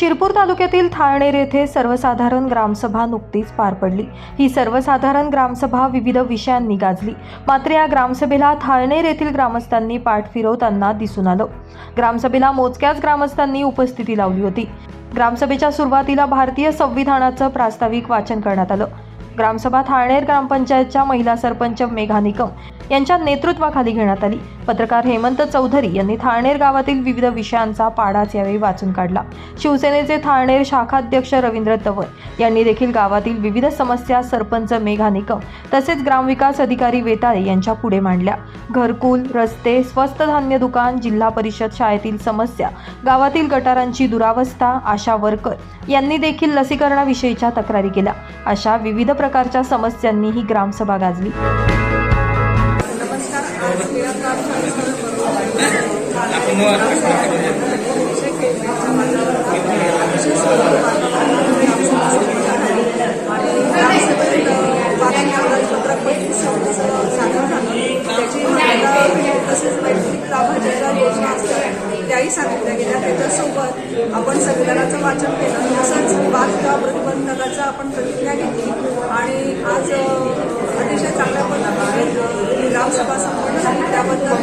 शिरपूर तालुक्यातील थाळनेर येथे सर्वसाधारण ग्रामसभा नुकतीच पार पडली. ही सर्वसाधारण ग्रामसभा विविध विषयांनी गाजली. मात्र या ग्रामसभेला थाळनेर येथील ग्रामस्थांनी पाठ फिरवताना दिसून आलं. ग्रामसभेला मोजक्याच ग्रामस्थांनी उपस्थिती लावली होती. ग्रामसभेच्या सुरुवातीला भारतीय संविधानाचं प्रास्ताविक वाचन करण्यात आलं. ग्रामसभा थाळनेर ग्रामपंचायतच्या महिला सरपंच मेघा निकम यांच्या नेतृत्वाखाली घेण्यात आली. पत्रकार हेमंत चौधरी यांनी थाळनेर गावातील विविध विषयांचा पाडाच यावेळी वाचून काढला. शिवसेनेचे थाळनेर शाखाध्यक्ष रवींद्र तवर यांनी देखील गावातील विविध समस्या सरपंच मेघा निकम तसेच ग्रामविकास अधिकारी वेताळे यांच्या पुढे मांडल्या. घरकुल रस्ते स्वस्त धान्य दुकान जिल्हा परिषद शाळेतील समस्या गावातील गटारांची दुरावस्था आशा वर्कर यांनी देखील लसीकरणाविषयीच्या तक्रारी केल्या. अशा विविध प्रकारच्या समस्यांनीही ग्रामसभा गाजली. त्याही सांगितल्या गेल्या त्याच्यासोबत आपण संविधानाचं वाचन केलं तसंच बालविवाह प्रतिबंधकाचं आपण प्रतिज्ञा घेतली आणि आज अतिशय चांगल्या पद्धतीने ग्रामसभा संपन्न झाली त्याबद्दल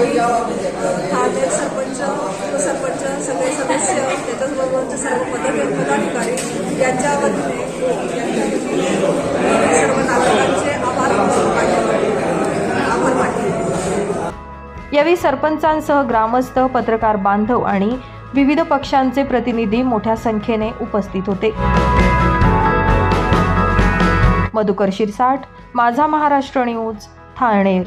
यांच्या वतीने सर्व नागरिकांचे आभार आभार मानले यावेळी सरपंचांसह ग्रामस्थ पत्रकार बांधव आणि विविध पक्षांचे प्रतिनिधी मोठ्या संख्येने उपस्थित होते. मधुकर शिरसाट माझा महाराष्ट्र न्यूज ठाणेर.